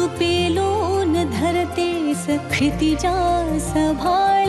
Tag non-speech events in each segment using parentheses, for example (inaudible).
तू पेलून धरतेस क्षितिजा सभा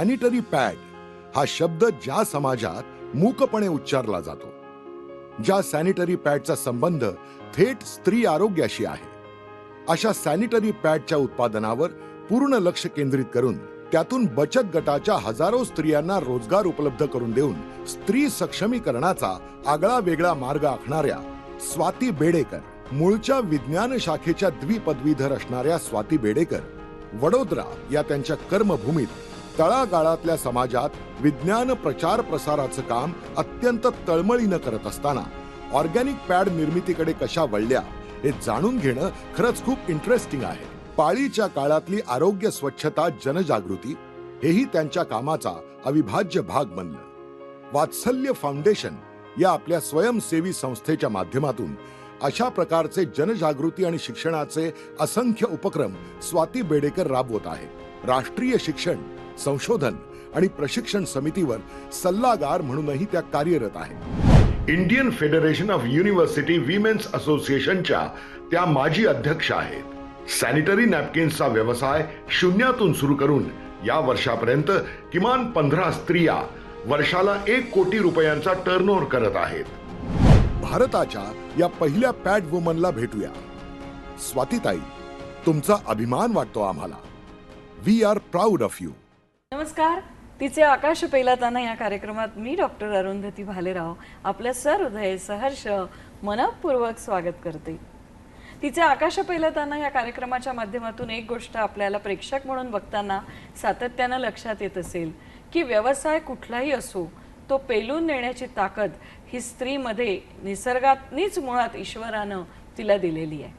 sanitary pad हा शब्द ज्या समाजात मूकपणे उच्चारला जातो ज्या सॅनिटरी पॅडचा संबंध थेट स्त्री आरोग्याशी आहे अशा सॅनिटरी पॅडच्या उत्पादनावर पूर्ण लक्ष केंद्रित करून त्यातून बचत गटाच्या हजारो स्त्रियांना रोजगार उपलब्ध करून देऊन स्त्री सक्षमीकरणाचा आगळा वेगळा मार्ग आखणाऱ्या स्वाती बेडेकर मूळच्या विज्ञान शाखेच्या द्विपदवीधर असणाऱ्या स्वाती बेडेकर वडोदरा या त्यांच्या कर्मभूमीत तळागाळातल्या समाजात विज्ञान प्रचार प्रसाराचं काम अत्यंत तळमळीनं करत असताना ऑर्गॅनिक पॅड निर्मितीकडे कशा वळल्या हे जाणून घेणं खरंच खूप इंटरेस्टिंग आहे. पाळीच्या काळातली आरोग्य स्वच्छता जनजागृती हेही त्यांच्या कामाचा अविभाज्य भाग बनलं. वात्सल्य फाउंडेशन या आपल्या स्वयंसेवी संस्थेच्या माध्यमातून अशा प्रकारचे जनजागृती आणि शिक्षणाचे असंख्य उपक्रम स्वाती बेडेकर राबवत आहे राष्ट्रीय शिक्षण संशोधन आणि प्रशिक्षण समितीवर सल्लागार म्हणूनही त्या कार्यरत आहेत. Indian federation of university women's असोसिएशनच्या त्या माजी अध्यक्ष आहेत. सॅनिटरी नॅपकिन्सचा व्यवसाय शून्यातून सुरू करून या वर्षापर्यंत किमान पंधरा स्त्रिया वर्षाला एक कोटी रुपयांचा टर्नओव्हर करत आहेत. भारताच्या या पहिल्या पॅड वुमनला भेटूया. स्वातीताई तुमचा अभिमान वाटतो आम्हाला. We are proud of you. नमस्कार. तिचे आकाश पेलाताना या कार्यक्रमात मी डॉक्टर अरुंधती भालेराव आपलं सहृदय सहर्ष मनपूर्वक स्वागत करते. तिचे आकाश पेलताना या कार्यक्रमाच्या माध्यमातून एक गोष्ट आपल्याला प्रेक्षक म्हणून बघताना सातत्यानं लक्षात येत असेल की व्यवसाय कुठलाही असो तो पेलून नेण्याची ताकद ही स्त्रीमध्ये निसर्गातनीच मुळात ईश्वरानं तिला दिलेली आहे.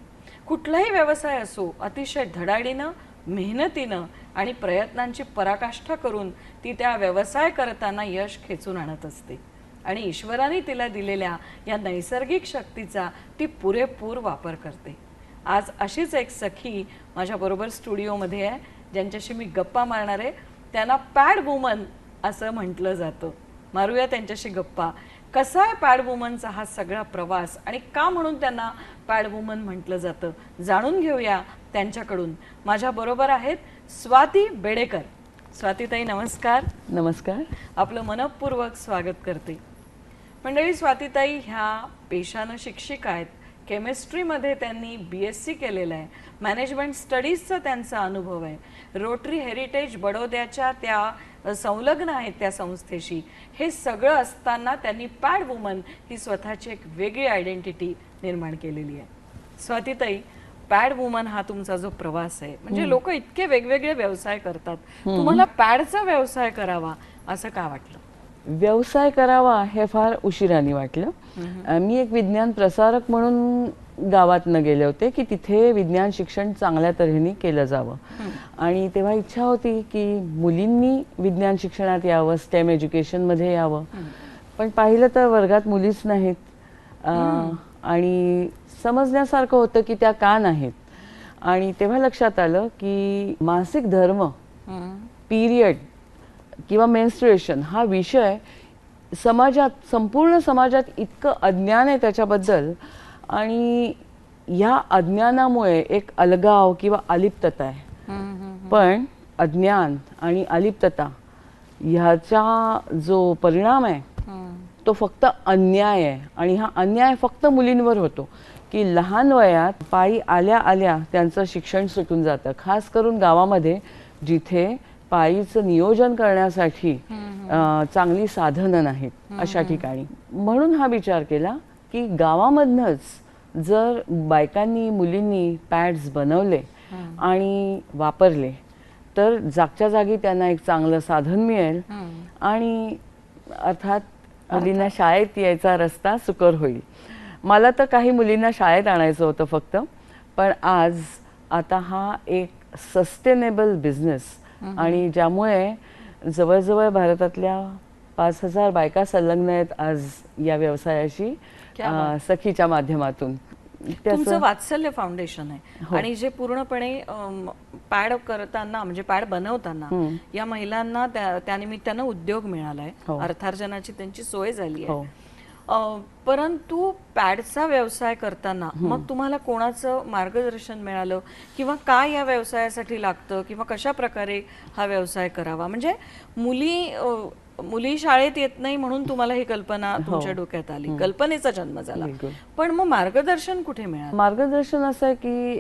कुठलाही व्यवसाय असो अतिशय धडाडीनं मेहनतीनं आणि प्रयत्नांची पराकाष्ठा करून ती त्या व्यवसाय करताना यश खेचून आणत असते. आणि ईश्वराने तिला दिलेल्या या नैसर्गिक शक्तीचा ती पुरेपूर वापर करते. आज अशीच एक सखी माझ्याबरोबर स्टुडिओमध्ये आहे ज्यांच्याशी मी गप्पा मारणार आहे. त्यांना पॅड वुमन असं म्हटलं जातं. मारूया त्यांच्याशी गप्पा. कसा आहे पॅड वुमनचा हा सगळा प्रवास? आणि का म्हणून त्यांना पॅड वुमन म्हटलं जातं? जाणून घेऊया त्यांच्याकडून. माझ्या बरोबर आहेत स्वाती बेडेकर. स्वातीताई नमस्कार. नमस्कार. आपलं मनपूर्वक स्वागत करते. मंडळी स्वातीताई ह्या पेशानं शिक्षिका आहेत. केमिस्ट्रीमध्ये त्यांनी बी एस सी केलेलं आहे. मॅनेजमेंट स्टडीजचा त्यांचा अनुभव आहे. रोटरी हेरिटेज बडोद्याच्या त्या संलग्न आहेत त्या संस्थेशी. हे सगळं असताना त्यांनी पॅड वुमन ही स्वतःची एक वेगळी आयडेंटिटी निर्माण केलेली आहे. स्वातीताई पॅड वुमन हा तुमचा जो प्रवास आहे म्हणजे लोक इतके वेगवेगळे व्यवसाय करतात. तुम्हाला पॅडचा व्यवसाय करावा असं का वाटलं? व्यवसाय करावा हे फार उशिराने वाटलं. मी एक विज्ञान प्रसारक म्हणून गावातनं गेले होते की तिथे विज्ञान शिक्षण चांगल्या तऱ्हेने केलं जावं. आणि तेव्हा इच्छा होती की मुलींनी विज्ञान शिक्षणात यावं स्टेम एज्युकेशनमध्ये यावं. पण पाहिलं तर वर्गात मुलीच नाहीत. आणि समजण्यासारखं होतं की त्या का नाहीत. आणि तेव्हा लक्षात आलं की मासिक धर्म पिरियड किंवा मेन्स्ट्रुएशन हा विषय समाजात संपूर्ण समाजात इतकं अज्ञान आहे त्याच्याबद्दल आणि ह्या अज्ञानामुळे एक अलगाव किंवा अलिप्तता आहे. पण अज्ञान आणि अलिप्तता ह्याचा जो परिणाम आहे तो फक्त अन्याय आहे. आणि हा अन्याय फक्त मुलींवर होतो. की लहान वयात पायी आल्या आल्या त्यांचं शिक्षण सुटून जातं. खास करून गावामध्ये जिथे पायीचं नियोजन करण्यासाठी चांगली साधनं नाहीत अशा ठिकाणी. म्हणून हा विचार केला की गावामधनंच जर बायकांनी मुलींनी पॅड्स बनवले आणि वापरले तर जागच्या जागी त्यांना एक चांगलं साधन मिळेल. आणि अर्थात मुलींना शाळेत यायचा रस्ता सुकर होईल. मला तर काही मुलींना शाळेत आणायचं होतं फक्त पण आज आता हा एक सस्टेनेबल बिझनेस आणि ज्यामुळे जवळजवळ भारतातल्या पाच हजार बायका संलग्न आहेत आज या व्यवसायाशी सखीच्या माध्यमातून. तुमचं वात्सल्य फाउंडेशन आहे. हो. आणि जे पूर्णपणे पॅड करताना म्हणजे पॅड बनवताना या महिलांना त्या त्यानिमित्तानं उद्योग मिळालाय. हो. अर्थार्जनाची त्यांची सोय झाली हो. आहे अं, परंतु पॅडचा व्यवसाय करताना मग तुम्हाला कोणाचं मार्गदर्शन मिळालं? किंवा काय या व्यवसायासाठी लागतं? किंवा कशा प्रकारे हा व्यवसाय करावा? म्हणजे मुली मुली शाळेत येत नाही म्हणून तुम्हाला ही कल्पना तुमच्या डोक्यात आली. कल्पनेचा जन्म झाला. पण मग मार्गदर्शन कुठे मिळालं? मार्गदर्शन असं आहे की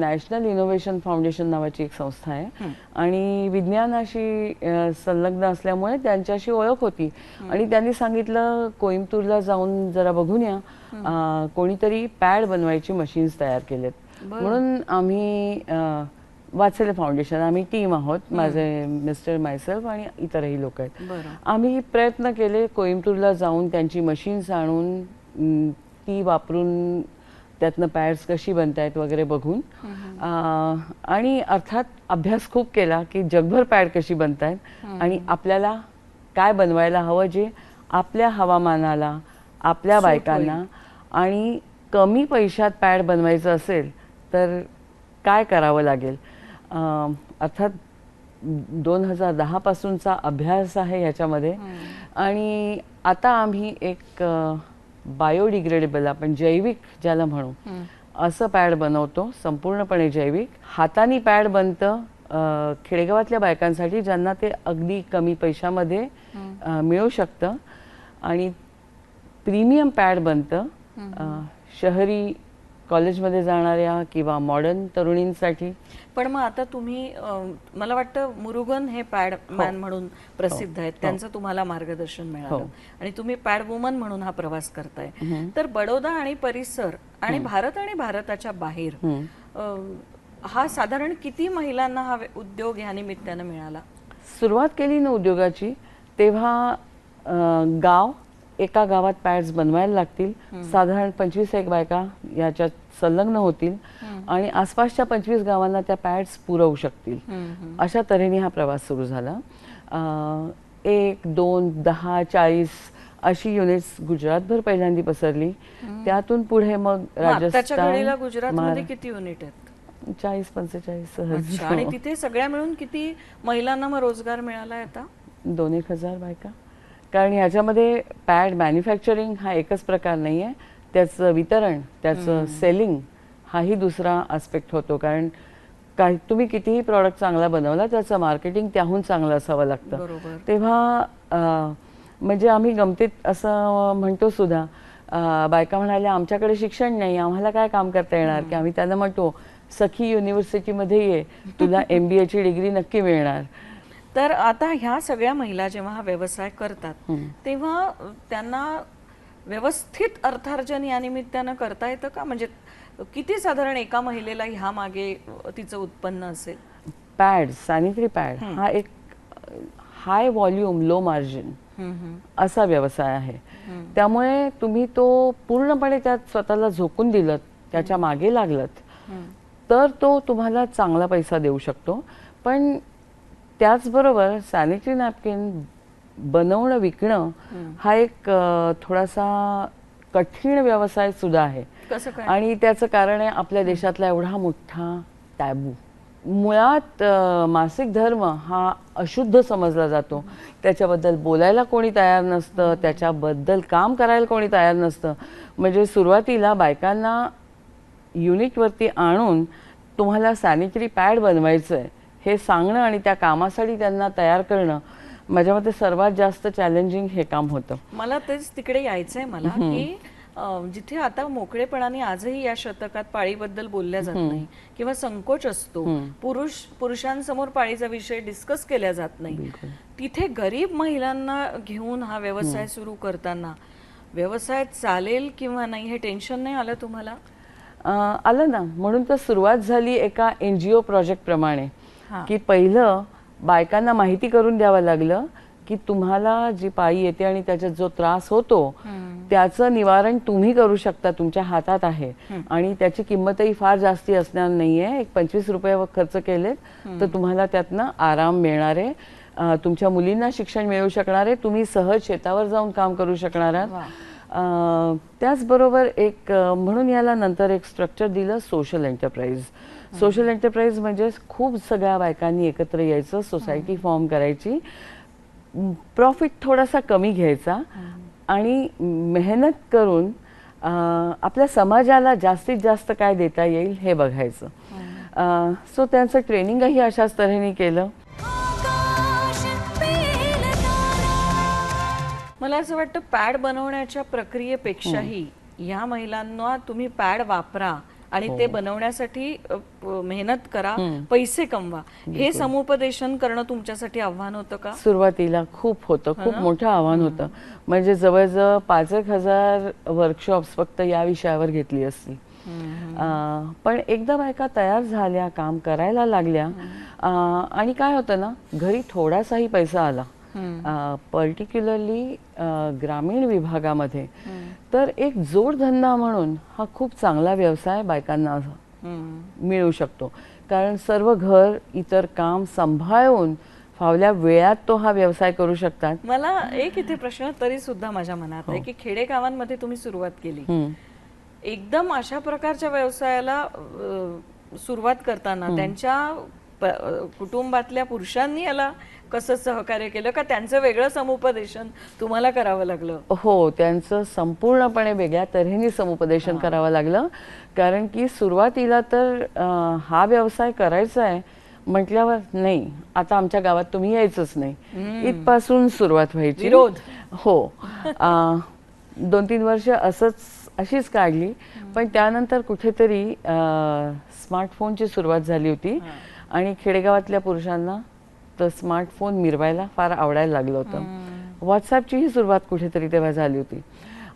नॅशनल इनोव्हेशन फाउंडेशन नावाची एक संस्था आहे. आणि विज्ञानाशी संलग्न असल्यामुळे त्यांच्याशी ओळख होती. आणि त्यांनी सांगितलं कोइंबतूरला जाऊन जरा बघून या. कोणीतरी पॅड बनवायची मशीन्स तयार केलेत. म्हणून आम्ही वात्सल्य फाउंडेशन आम्ही टीम आहोत. माझे मिस्टर मायसेल्फ आणि इतरही लोक आहेत. आम्ही प्रयत्न केले कोइंबतूरला जाऊन त्यांची मशीन्स आणून ती वापरून त्यातनं पॅड्स कशी बनतायत वगैरे बघून. आणि अर्थात अभ्यास खूप केला की जगभर पॅड कशी बनतायत आणि आपल्याला काय बनवायला हवं जे आपल्या हवामानाला आपल्या बायकांना आणि कमी पैशात पॅड बनवायचं असेल तर काय करावं लागेल? अर्थात दोन हजार दहा पासूनचा अभ्यास आहे ह्याच्यामध्ये आणि आता आम्ही एक बायोडिग्रेडेबल आपण जैविक ज्याला म्हणू असं पॅड बनवतो संपूर्णपणे जैविक. हाताने पॅड बनतं खेडेगावातल्या बायकांसाठी ज्यांना ते अगदी कमी पैशामध्ये मिळू शकतं. आणि प्रीमियम पॅड बनतं शहरी कॉलेजमध्ये जाणाऱ्या किंवा मॉडर्न तरुणींसाठी? पण मग आता तुम्ही अं, मला वाटतं मुरुगन हे पॅड मॅन म्हणून प्रसिद्ध आहेत. त्यांचं तुम्हाला मार्गदर्शन मिळालं. आणि तुम्ही पॅड वुमन म्हणून हा प्रवास करताय. तर बडोदा आणि परिसर आणि भारत आणि भारताच्या बाहेर अं, हा साधारण किती महिलांना हा उद्योग ह्या निमित्तानं मिळाला? सुरुवात केली ना उद्योगाची तेव्हा अं, गाव एका गावात पॅड्स बनवायला लागतील. साधारण पंचवीस एक बायका याच्यात संलग्न होतील आणि आसपासच्या पंचवीस गावांना त्या पॅड्स पुरवू शकतील. अशा तऱ्हेने हा प्रवास सुरू झाला. एक दोन दहा चाळीस अशी युनिट्स गुजरातभर पहिल्यांदी पसरली. त्यातून पुढे मग राजस्थान गुजरातमध्ये किती युनिट आहेत? चाळीस पंचेचाळीस आणि तिथे सगळ्या मिळून किती महिलांना मग रोजगार मिळाला आता? दोन एक हजार बायका. कारण ह्याच्यामध्ये पॅड मॅन्युफॅक्चरिंग हा एकच प्रकार नाही आहे त्याचं वितरण त्याचं सेलिंग हाही दुसरा आस्पेक्ट होतो. कारण काही तुम्ही कितीही प्रॉडक्ट चांगला बनवला त्याचं मार्केटिंग त्याहून चांगलं असावं लागतं. तेव्हा म्हणजे आम्ही गमतीत असं म्हणतो सुद्धा बायका म्हणाल्या आमच्याकडे शिक्षण नाही आम्हाला काय काम करता येणार? की आम्ही त्यांना म्हणतो सखी युनिव्हर्सिटीमध्ये ये तुला एम बी एची डिग्री नक्की मिळणार. तर आता ह्या सगळ्या महिला जेव्हा हा व्यवसाय करतात तेव्हा त्यांना व्यवस्थित अर्थार्जन या निमित्तानं करता येतं का? म्हणजे किती साधारण एका महिलेला ह्या मागे तिचं उत्पन्न असेल? पॅड सॅनिटरी पॅड हा. एक हाय व्हॉल्यूम लो मार्जिन असा व्यवसाय आहे. त्यामुळे तुम्ही तो पूर्णपणे त्यात स्वतःला झोकून दिलं त्याच्यामागे लागलत तर तो तुम्हाला चांगला पैसा देऊ शकतो. पण त्याचबरोबर सॅनिटरी नॅपकिन बनवणं विकणं हा एक थोडासा कठीण व्यवसाय सुद्धा आहे. आणि त्याचं कारण आहे आपल्या देशातला एवढा मोठा टॅबू. मुळात मासिक धर्म हा अशुद्ध समजला जातो. त्याच्याबद्दल बोलायला कोणी तयार नसतं त्याच्याबद्दल काम करायला कोणी तयार नसतं. म्हणजे सुरुवातीला बायकांना युनिटवरती आणून तुम्हाला सॅनिटरी पॅड बनवायचं आहे हे सांगणं आणि त्या कामासाठी त्यांना तयार करणं माझ्या मते सर्वात जास्त चॅलेंजिंग हे काम होतं. मला तेच तिकडे यायचंय मला की जिथे आता मोकळेपणाने आजही या शतकात पाळीबद्दल बोलल्या जात नाही किंवा संकोच असतो पुरुष पुरुषांसमोर पाळीचा विषय डिस्कस केला जात नाही. तिथे गरीब महिलांना घेऊन हा व्यवसाय सुरू करताना व्यवसाय चालेल किंवा नाही हे टेन्शन नाही आलं तुम्हाला? आलं ना. म्हणून तर सुरुवात झाली एका एन जी ओ प्रोजेक्ट प्रमाणे. की पहिलं बायकांना माहिती करून द्यावं लागलं की तुम्हाला जी पाळी येते आणि त्याच्यात जो त्रास होतो त्याचं निवारण तुम्ही करू शकता तुमच्या हातात आहे. आणि त्याची किंमतही फार जास्ती असणार नाहीये. एक पंचवीस रुपये खर्च केलेत तर तुम्हाला त्यातनं आराम मिळणार आहे तुमच्या मुलींना शिक्षण मिळू शकणार आहे तुम्ही सहज शेतावर जाऊन काम करू शकणार आहात. त्याचबरोबर एक म्हणून याला नंतर एक स्ट्रक्चर दिलं सोशल एंटरप्राइज सोशल एंटरप्राइज म्हणजे खूप सगळ्या बायकांनी एकत्र यायचं सोसायटी फॉर्म करायची. प्रॉफिट थोडासा कमी घ्यायचा आणि मेहनत करून आपल्या समाजाला जास्तीत जास्त काय देता येईल हे बघायचं. सो त्यांचं ट्रेनिंगही अशाच तऱ्हेने केलं. मला असं वाटतं पॅड बनवण्याच्या प्रक्रियेपेक्षाही या महिलांना तुम्ही पॅड वापरा. आणि ते बनवण्यासाठी मेहनत करा पैसे कमवा. हे समुपदेशन करणं तुमच्यासाठी आव्हान होतं का? सुरुवातीला खूप होतं खूप मोठं आव्हान होतं. म्हणजे जवळजवळ पाच एक हजार वर्कशॉप्स फक्त या विषयावर घेतली असती. पण एकदा बायका तयार झाल्या काम करायला लागल्या आणि काय होतं ना घरी थोडासाही पैसा आला. पर्टिक्युलरली ग्रामीण विभागामध्ये. तर एक जोडधंदा म्हणून हा खूप चांगला व्यवसाय बायकांना मिळू शकतो. कारण सर्व घर इतर काम सांभाळून फावल्या वेळात तो हा व्यवसाय करू शकतात. मला एक इथे प्रश्न तरी सुद्धा माझ्या मनात आहे की खेडेगावांमध्ये तुम्ही सुरुवात केली. एकदम अशा प्रकारच्या व्यवसायाला सुरुवात करताना त्यांच्या कुटुंबातल्या पुरुषांनी याला कसं सहकार्य केलं का त्यांचं वेगळं समुपदेशन तुम्हाला करावं लागलं? हो त्यांचं संपूर्णपणे वेगळ्या तऱ्हेने समुपदेशन करावं लागलं. कारण की सुरुवातीला तर अं, हा व्यवसाय करायचा आहे म्हटल्यावर नाही आता आमच्या गावात तुम्ही यायचंच नाही. इथपासून सुरुवात व्हायची. विरोध. हो. अं, दोन तीन वर्ष असंच अशीच काढली. पण त्यानंतर कुठेतरी अं, स्मार्टफोनची सुरुवात झाली होती. आणि खेडेगावातल्या पुरुषांना तर स्मार्टफोन मिरवायला फार आवडायला लागलं होतं. व्हॉट्सॲपचीही सुरुवात कुठेतरी तेव्हा झाली होती.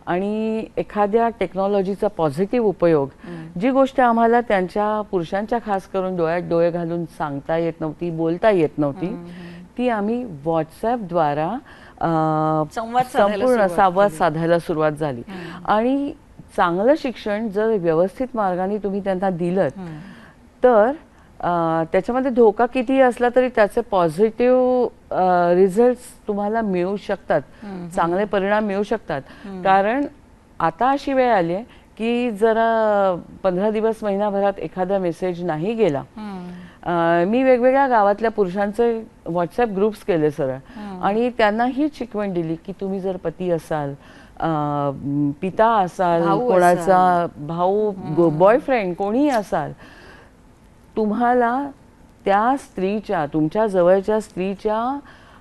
आणि एखाद्या टेक्नॉलॉजीचा पॉझिटिव्ह उपयोग जी गोष्ट आम्हाला त्यांच्या पुरुषांच्या खास करून डोळ्यात डोळे घालून सांगता येत नव्हती बोलता येत नव्हती ती आम्ही व्हॉट्सॲपद्वारा अं, संवाद साधायला संपूर्ण सुरुवात संवाद साधायला सुरुवात झाली. आणि चांगलं शिक्षण जर व्यवस्थित मार्गाने तुम्ही त्यांना दिलं तर त्याच्यामध्ये धोका कितीही असला तरी त्याचे पॉझिटिव्ह रिझल्ट तुम्हाला मिळू शकतात. चांगले परिणाम मिळू शकतात. कारण आता अशी वेळ आली आहे की जरा पंधरा दिवस महिनाभरात एखादा मेसेज नाही गेला. मी वेगवेगळ्या गावातल्या पुरुषांचे व्हॉट्सअप ग्रुप्स केले सरळ आणि त्यांना ही शिकवण दिली की तुम्ही जर पती असाल पिता असाल कोणाचा भाऊ बॉयफ्रेंड कोणीही असाल तुम्हाला त्या स्त्रीच्या तुमच्या जवळच्या स्त्रीच्या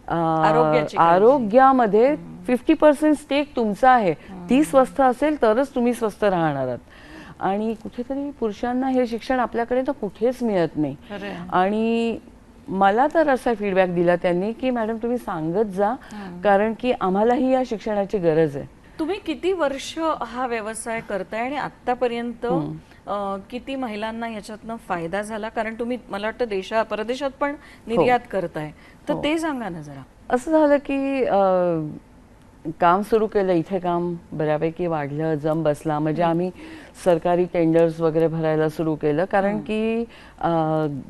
अं, आरोग्याची काळजी. आरोग्यामध्ये फिफ्टी पर्सेंट स्टेक तुमचा आहे. ती स्वस्थ असेल तरच तुम्ही स्वस्थ राहणार आहात. आणि कुठेतरी पुरुषांना हे शिक्षण आपल्याकडे तर कुठेच मिळत नाही. खरंय. आणि मला तर असा फीडबॅक दिला त्यांनी की मॅडम तुम्ही सांगत जा कारण की आम्हालाही या शिक्षणाची गरज आहे. तुम्ही किती वर्ष हा व्यवसाय करताय आणि आतापर्यंत किती महिलांना याच्यातनं फायदा झाला? कारण तुम्ही मला वाटतं देशा परदेशात पण निर्यात करताय. तर ते सांगा ना जरा. असं झालं की काम सुरू केलं इथे काम बऱ्यापैकी वाढलं जम बसला. म्हणजे आम्ही सरकारी टेंडर्स वगैरे भरायला सुरू केलं. कारण की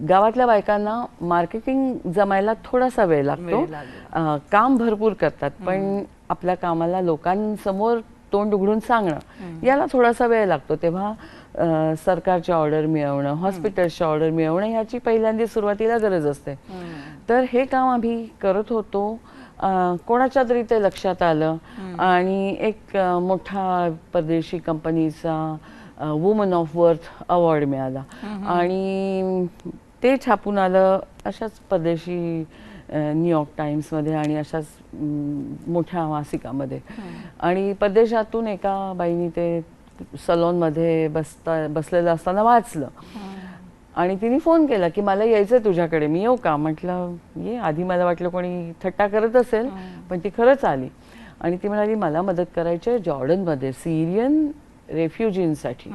गावातल्या बायकांना मार्केटिंग जमायला थोडासा वेळ लागतो. काम भरपूर करतात. पण आपल्या कामाला लोकांसमोर तोंड उघडून सांगणं. याला थोडासा वेळ लागतो. तेव्हा सरकारची ऑर्डर मिळवणं हॉस्पिटल्सची ऑर्डर मिळवणं ह्याची पहिल्यांदा सुरुवातीला गरज असते. तर हे काम आम्ही करत होतो. कोणाच्या तरी ते लक्षात आलं. आणि एक मोठा परदेशी कंपनीचा वुमन ऑफ वर्थ अवॉर्ड मिळाला. आणि ते छापून आलं अशाच परदेशी न्यूयॉर्क टाइम्समध्ये आणि अशाच मोठ्या मासिकामध्ये. आणि परदेशातून एका बाईनी ते सलॉनमध्ये बसता बसलेलं असताना वाचलं. आणि तिने फोन केला की मला यायचं तुझ्याकडे मी येऊ का? म्हटलं ये आधी मला वाटलं कोणी थट्टा करत असेल पण ती खरंच आली. आणि ती म्हणाली मला मदत करायची आहे जॉर्डनमध्ये सिरियन रेफ्युजींसाठी.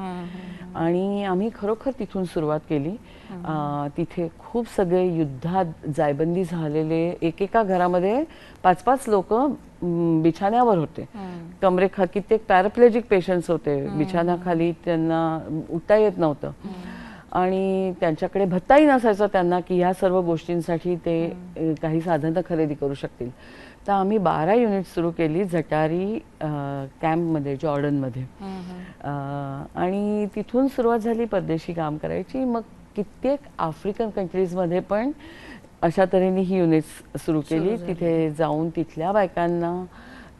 आणि आम्ही खरोखर तिथून सुरुवात केली. तिथे खूप सगळे युद्धात जायबंदी झालेले एकेका घरामध्ये पाच पाच लोक बिछाण्यावर होते. कमरेखा कित्येक पॅराप्लेजिक पेशंट्स होते. बिछाण्याखाली त्यांना उठता येत नव्हतं. आणि त्यांच्याकडे भत्ताही नसायचा त्यांना की ह्या सर्व गोष्टींसाठी ते काही साधनं खरेदी करू शकतील. तर आम्ही बारा युनिट सुरू केली झटारी कॅम्पमध्ये जॉर्डनमध्ये. आणि तिथून सुरुवात झाली परदेशी काम करायची. मग कित्येक आफ्रिकन कंट्रीजमध्ये पण अशा तऱ्हेने ही युनिट्स सुरू केली. तिथे जाऊन तिथल्या बायकांना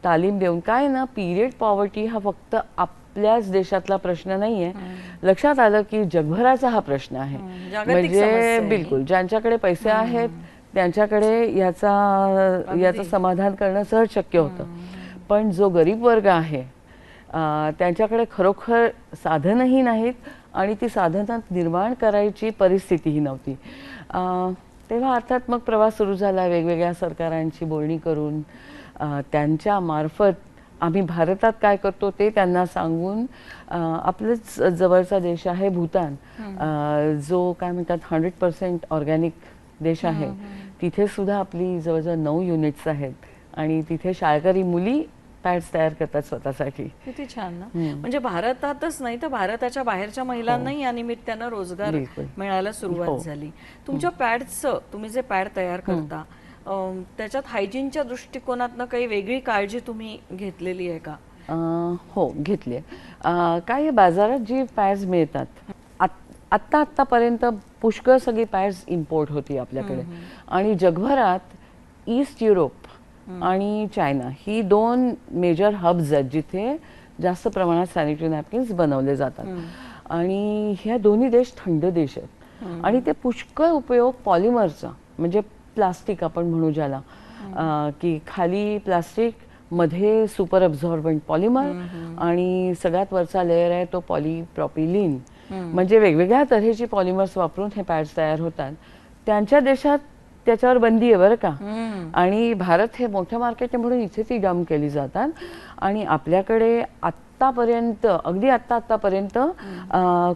तालीम देऊन. काय ना पिरियड पॉवर्टी हा फक्त आपल्याच देशातला प्रश्न नाहीये. लक्षात आलं की जगभराचा हा प्रश्न आहे. म्हणजे आहे. बिलकुल. ज्यांच्याकडे पैसे आहेत त्यांच्याकडे याचा याचं समाधान करणं सहज शक्य होतं. पण जो गरीब वर्ग आहे त्यांच्याकडे खरोखर साधनही नाहीत आणि ती साधनं निर्माण करायची परिस्थितीही नव्हती. तेव्हा अर्थात मग प्रवास सुरू झाला वेगवेगळ्या सरकारांची बोलणी करून त्यांच्या मार्फत आम्ही भारतात काय करतो ते त्यांना सांगून आपलंच जवळचा देश आहे भूतान. जो काय म्हणतात हंड्रेड पर्सेंट ऑर्गॅनिक देश आहे. तिथे सुद्धा आपली जवळजवळ नऊ युनिट्स आहेत. आणि तिथे शाळकरी मुली पॅड्स तयार करतात स्वतःसाठी. किती छान ना. म्हणजे भारतातच नाही तर भारताच्या बाहेरच्या महिलांनाही या निमित्तानं रोजगार. मिळायला हो. सुरुवात झाली तुमच्या पॅडचं तुम्ही जे पॅड तयार करता त्याच्यात हायजीनच्या दृष्टिकोनातनं काही वेगळी काळजी तुम्ही घेतलेली आहे का? हो घेतली आहे. काय बाजारात जी पॅड्स मिळतात आत- आत्ता आत्तापर्यंत पुष्कळ सगळी पॅड्स इम्पोर्ट होती आपल्याकडे. आणि जगभरात ईस्ट युरोप आणि चायना ही दोन मेजर हब्स आहेत जिथे जास्त प्रमाणात सॅनिटरी नॅपकिन्स बनवले जातात. आणि ह्या दोन्ही देश थंड देश आहेत. आणि ते पुष्कळ उपयोग पॉलिमरचा म्हणजे प्लास्टिक आपण म्हणू ज्याला की खाली प्लास्टिकमध्ये सुपर अब्झॉर्बंट पॉलिमर आणि सगळ्यात वरचा लेअर आहे तो पॉलिप्रॉपिलिन म्हणजे वेगवेगळ्या तऱ्हेची पॉलिमर्स वापरून हे पॅड्स तयार होतात. त्यांच्या देशात त्याच्यावर बंदी आहे बरं का. आणि भारत हे मोठं मार्केट आहे म्हणून इथे ती डम केली जातात. आणि आपल्याकडे आत्तापर्यंत अगदी आत्ता आत्तापर्यंत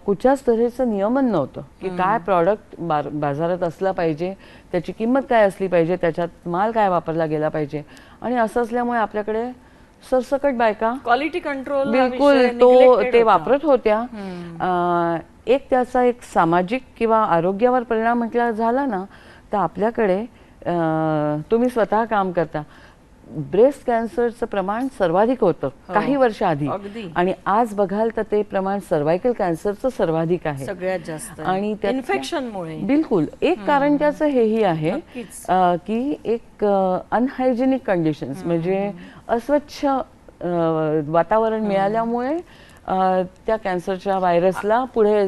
कुठच्याच तऱ्हेचं नियमन नव्हतं. की काय प्रॉडक्ट बाजारात असला पाहिजे त्याची किंमत काय असली पाहिजे त्याच्यात माल काय वापरला गेला पाहिजे. आणि असं असल्यामुळे आपल्याकडे सरसकट बायका. क्वालिटी कंट्रोल बिलकुल तो ते वापरत होत्या. एक त्याचा एक सामाजिक किंवा आरोग्यावर परिणाम म्हटला झाला ना तर आपल्याकडे तुम्ही स्वतः काम करता. ब्रेस्ट कॅन्सरचं प्रमाण सर्वाधिक होतं काही वर्ष आधी. आणि आज बघाल तर ते प्रमाण सर्वायकल कॅन्सरचं सर्वाधिक आहे. सगळ्यात जास्त. आणि इन्फेक्शनमुळे बिलकुल. एक कारण त्याचं हेही आहे की एक अनहायजेनिक कंडिशन्स म्हणजे अस्वच्छ वातावरण मिळाल्यामुळे त्या कॅन्सरच्या व्हायरसला पुढे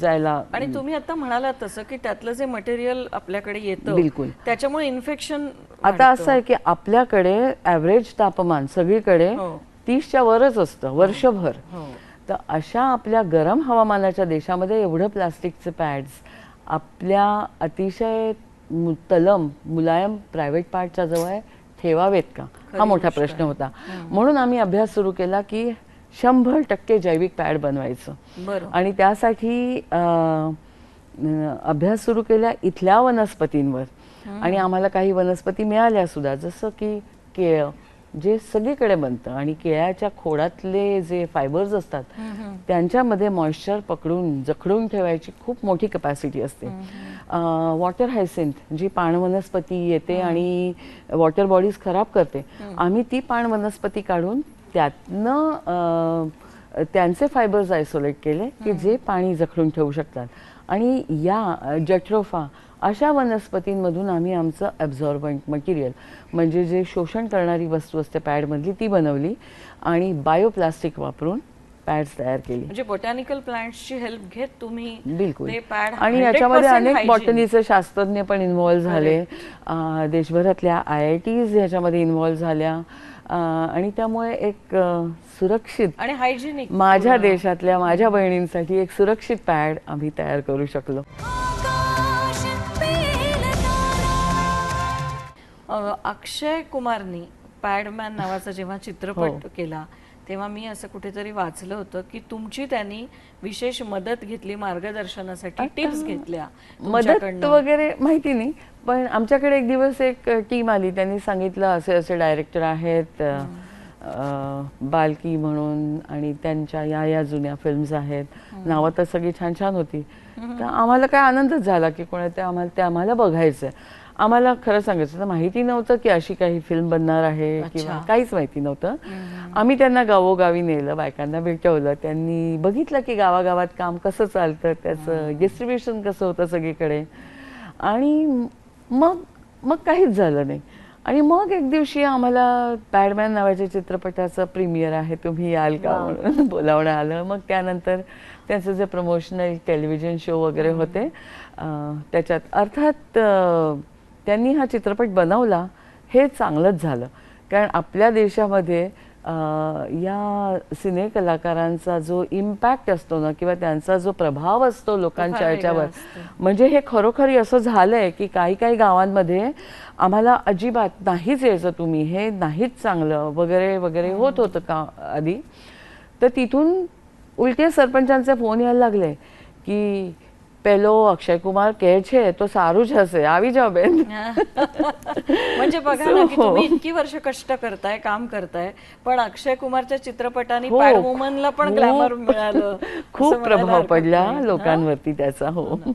जायला आणि तुम्ही आता म्हणालात तसं की त्यातलं जे मटेरियल आपल्याकडे येतं बिलकुल. त्याच्यामुळे इन्फेक्शन आता असं आहे की आपल्याकडे ॲव्हरेज तापमान सगळीकडे हो. तीसच्या वरच असतं वर्षभर हो. तर अशा आपल्या गरम हवामानाच्या देशामध्ये एवढं प्लास्टिकचे पॅड्स आपल्या अतिशय तलम मुलायम प्रायव्हेट पार्टच्या जवळ ठेवावेत का हा मोठा प्रश्न होता. म्हणून आम्ही अभ्यास सुरू केला की शंभर टक्के जैविक पॅड बनवायचं. आणि त्यासाठी अभ्यास सुरू केला इथल्या वनस्पतींवर. आणि आम्हाला काही वनस्पती मिळाल्या सुद्धा जसं की केळ जे सगळीकडे बनतं आणि केळ्याच्या खोडातले जे फायबर्स असतात त्यांच्यामध्ये मॉइश्चर पकडून जखडून ठेवायची खूप मोठी कपॅसिटी असते. वॉटर हायसिंथ जी पाण वनस्पती येते आणि वॉटर बॉडीज खराब करते आम्ही ती पाण वनस्पती काढून त्यातनं त्यांचे फायबर्स आयसोलेट केले की जे पाणी जखडून ठेवू शकतात. आणि या जट्रोफा अशा वनस्पतींमधून आम्ही आमचं ॲब्झॉर्बंट मटेरियल म्हणजे जे शोषण करणारी वस्तू असते पॅडमधली ती बनवली आणि बायोप्लास्टिक वापरून पॅड्स तयार केली. म्हणजे बोटॅनिकल प्लांट्सची हेल्प घेत तुम्ही बिलकुल. आणि याच्यामध्ये अनेक बॉटनीचे शास्त्रज्ञ पण इन्व्हॉल्व झाले. देशभरातल्या आय आय टीज याच्यामध्ये इन्व्हॉल्व झाल्या. आणि त्यामुळे एक सुरक्षित आणि हायजिनिक माझ्या देशातल्या माझ्या बहिणींसाठी एक सुरक्षित पॅड आम्ही तयार करू शकलो अक्षय कुमारनी पॅडमॅन नावाचा जेव्हा हो. चित्रपट केला तेव्हा मी असं कुठेतरी वाचलं होतं की तुमची त्यांनी विशेष मदत घेतली मार्गदर्शनासाठी टिप्स घेतल्या मदत. वगैरे माहिती नाही पण आमच्याकडे एक दिवस एक टीम आली त्यांनी सांगितलं असे असे डायरेक्टर आहेत बालकी म्हणून आणि त्यांच्या या या जुन्या फिल्म्स आहेत. नावं तर सगळी छान छान होती. तर आम्हाला काय आनंदच झाला की कोणा ते आम्हाला ते आम्हाला बघायचं आम्हाला खरं सांगायचं तर माहिती नव्हतं की अशी काही फिल्म बनणार आहे किंवा. काहीच माहिती नव्हतं. आम्ही त्यांना गावोगावी नेलं बायकांना भेटवलं. त्यांनी बघितलं की गावागावात काम कसं चालतं त्याचं डिस्ट्रीब्युशन कसं होतं सगळीकडे. आणि मग मग काहीच झालं नाही. आणि मग एक दिवशी आम्हाला पॅडमॅन नावाच्या चित्रपटाचं प्रीमियर आहे. तुम्ही याल का म्हणून (laughs) बोलावणं आलं. मग त्यानंतर त्यांचे जे प्रमोशनल टेलिव्हिजन शो वगैरे होते त्याच्यात अर्थात त्यांनी हा चित्रपट बनवला हे चांगलंच झालं. कारण आपल्या देशामध्ये या सिने कलाकारांचा जो इम्पॅक्ट असतो ना किंवा त्यांचा जो प्रभाव असतो लोकांच्या याच्यावर. म्हणजे हे खरोखरी असं झालंय की काही काही गावांमध्ये आम्हाला अजिबात नाहीच यायचं तुम्ही हे नाहीच चांगलं वगैरे वगैरे होत होतं का आधी? तर तिथून उलटे सरपंचांचे फोन यायला लागले की પેલો અક્ષય કુમાર કહે છે તો સારું જ હશે આવી જાઓ બેન (laughs) म्हणजे बघा ना की तुम्ही (laughs) इतकी वर्ष कष्ट करताय काम करताय पण अक्षय कुमारच्या चित्रपटाने हो, पॅड वुमनला पण खूप- ग्लॅमर मिळालं असं (laughs) खूप म्हणायला प्रभाव हरकत पडला नाही. लोकांवरती त्याचा हो हो ना.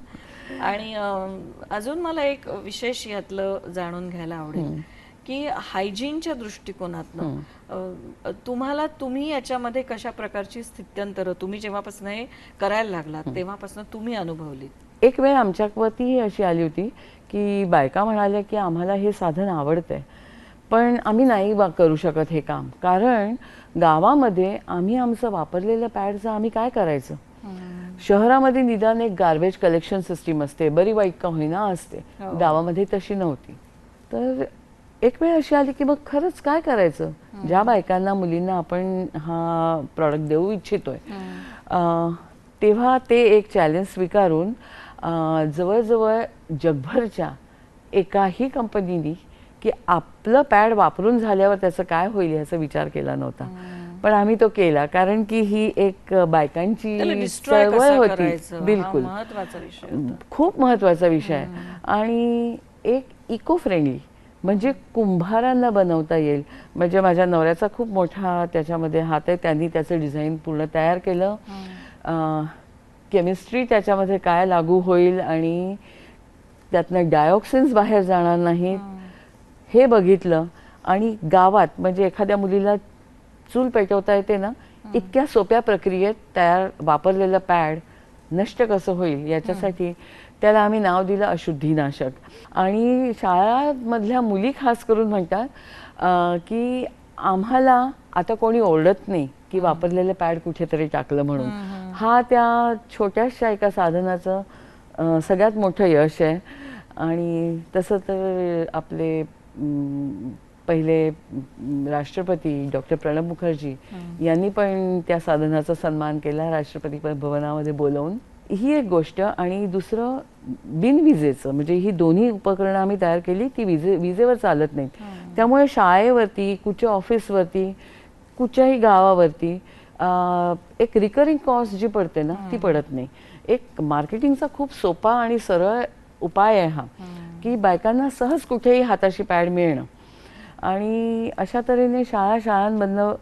आणि अं, अजून मला एक विशेष यातलं जाणून घ्यायला आवडेल की हायजीनच्या दृष्टिकोनातनं तुम्हाला तुम्ही याच्यामध्ये कशा प्रकारची स्थित्यंतर तुम्ही जेव्हापासून हे करायला लागलात तेव्हापासून तुम्ही अनुभवलीत? एक वेळ आमच्यावरती अशी आली होती की बायका म्हणाल्या की आम्हाला हे साधन आवडतंय पण आम्ही नाही बा करू शकत हे काम. कारण गावामध्ये आम्ही आमचं वापरलेलं पॅडचं आम्ही काय करायचं? शहरामध्ये निदान एक गार्बेज कलेक्शन सिस्टीम असते बरी वाईट का होईना असते. हो. गावामध्ये तशी नव्हती. तर एक वेळ अशी आली की मग खरंच काय करायचं? ज्या बायकांना मुलींना आपण हा प्रॉडक्ट देऊ इच्छितोय. तेव्हा ते एक चॅलेंज स्वीकारून जवळजवळ जगभरच्या एकाही कंपनीनी की आपलं पॅड वापरून झाल्यावर त्याचं काय होईल याचा विचार केला नव्हता. पण आम्ही तो केला कारण की ही एक बायकांची डिस्ट्रॉय चळवळ होती. बिलकुल. खूप महत्त्वाचा विषय आहे. आणि एक इको फ्रेंडली म्हणजे कुंभारांना बनवता येईल. म्हणजे माझ्या नवऱ्याचा खूप मोठा त्याच्यामध्ये हात आहे. त्यांनी त्याचं डिझाईन पूर्ण तयार केलं. केमिस्ट्री त्याच्यामध्ये काय लागू होईल आणि त्यातनं डायऑक्सिन्स बाहेर जाणार नाहीत हे बघितलं. आणि गावात म्हणजे एखाद्या मुलीला चूल पेटवता येते ना इतक्या सोप्या प्रक्रियेत तयार वापरलेलं पॅड नष्ट कसं होईल याच्यासाठी त्याला आम्ही नाव दिलं अशुद्धीनाशक. आणि शाळामधल्या मुली खास करून म्हणतात की आम्हाला आता कोणी ओरडत नाही की वापरलेलं पॅड कुठेतरी टाकलं म्हणून. हा त्या छोट्याशा एका साधनाचं सगळ्यात मोठं यश आहे. आणि तसं तर आपले पहिले राष्ट्रपती डॉक्टर प्रणब मुखर्जी यांनी पण त्या साधनाचा सन्मान केला राष्ट्रपती भवनामध्ये बोलवून. ही एक गोष्ट आणि दुसरं बिनविजेचं म्हणजे ही दोन्ही उपकरणं आम्ही तयार केली ती विजे विजेवर चालत नाहीत. त्यामुळे शाळेवरती कुठच्या ऑफिसवरती कुठच्याही गावावरती एक रिकरिंग कॉस्ट जी पडते ना ती पडत नाही. एक मार्केटिंगचा खूप सोपा आणि सरळ उपाय आहे हा. की बायकांना सहज कुठेही हाताशी पॅड मिळणं. आणि अशा तऱ्हेने शाळा शाळांमधनं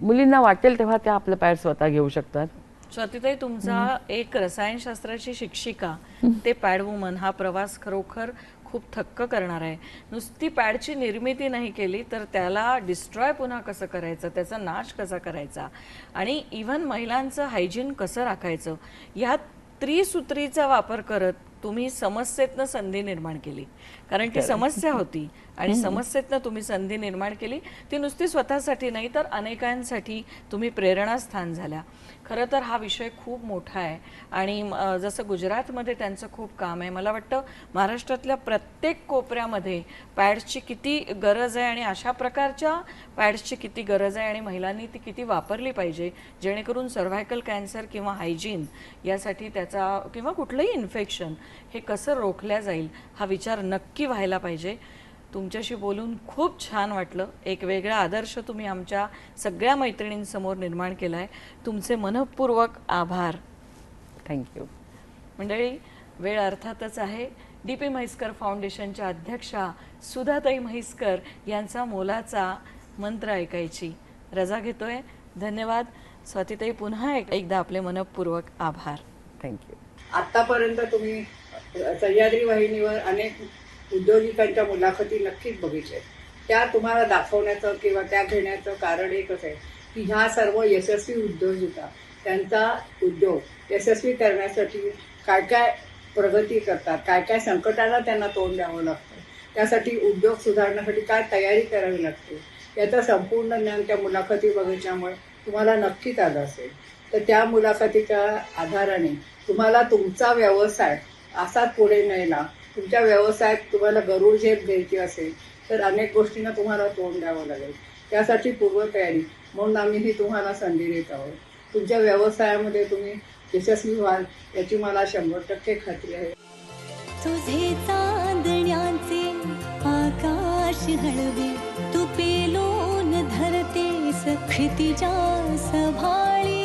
मुलींना वाटेल तेव्हा त्या आपलं पॅड स्वतः घेऊ शकतात. स्वातीताई तुमचा एक रसायनशास्त्राची शिक्षिका ते पॅड वुमन हा प्रवास खरोखर खूप थक्क करणार आहे. नुसती पॅडची निर्मिती नाही केली तर त्याला डिस्ट्रॉय पुन्हा कसं करायचं? त्याचा नाश कसा करायचा? आणि इव्हन महिलांचं हायजीन कसं राखायचं? ह्या त्रिसूत्रीचा वापर करत तुम्ही समस्येतनं संधी निर्माण केली. कारण ती समस्या होती आणि समस्येतनं तुम्ही संधी निर्माण केली. ती नुसती स्वतःसाठी नाही तर अनेकांसाठी तुम्ही प्रेरणास्थान झाल्या. खरं तर हा विषय खूप मोठा आहे. आणि जसं गुजरातमध्ये त्यांचं खूप काम आहे मला वाटतं महाराष्ट्रातल्या प्रत्येक कोपऱ्यामध्ये पॅड्सची किती गरज आहे आणि अशा प्रकारच्या पॅड्सची किती गरज आहे आणि महिलांनी ती किती वापरली पाहिजे जेणेकरून सर्व्हायकल कॅन्सर किंवा हायजीन यासाठी त्याचा किंवा कुठलंही इन्फेक्शन हे कसं रोखल्या जाईल हा विचार नक्की व्हायला पाहिजे. तुमच्याशी बोलून खूप छान वाटलं. एक वेगळा आदर्श तुम्ही आमच्या सगळ्या मैत्रिणींसमोर निर्माण केला आहे तुमचे मनपूर्वक आभार. थँक्यू मंडळी वेळ अर्थातच आहे. डी पी म्हैसकर फाउंडेशनच्या अध्यक्षा सुधाताई म्हैसकर यांचा मोलाचा मंत्र ऐकायची. रजा घेतोय. धन्यवाद. स्वातीताई पुन्हा एक- एकदा आपले मनपूर्वक आभार. थँक्यू आतापर्यंत तुम्ही सह्याद्री वाहिनीवर अनेक उद्योजकांच्या मुलाखती नक्कीच बघितल्या त्या तुम्हाला दाखवण्याचं किंवा त्या घेण्याचं कारण एकच आहे की ह्या सर्व यशस्वी उद्योजिका त्यांचा उद्योग यशस्वी करण्यासाठी काय काय प्रगती करतात काय काय संकटाला त्यांना तोंड द्यावं लागतं त्यासाठी उद्योग सुधारण्यासाठी काय तयारी करावी लागते याचं संपूर्ण ज्ञान त्या मुलाखती बघितल्यामुळे तुम्हाला नक्कीच आलं असेल. तर त्या मुलाखतीच्या आधाराने तुम्हाला तुमचा व्यवसाय असा पुढे नेला. तुमच्या व्यवसायात तुम्हाला गरुड झेप घ्यायची असेल तर अनेक गोष्टींना तुम्हाला तोंड द्यावं लागेल. त्यासाठी पूर्वतयारी. म्हणून आम्ही ही तुम्हाला संधी देत आहोत. तुमच्या व्यवसायामध्ये तुम्ही यशस्वी व्हाल याची मला शंभर टक्के खात्री आहे. तुझे चांदण्याचे आकाश हळवे तू पेलून धरते सखतीच्या सभाळी.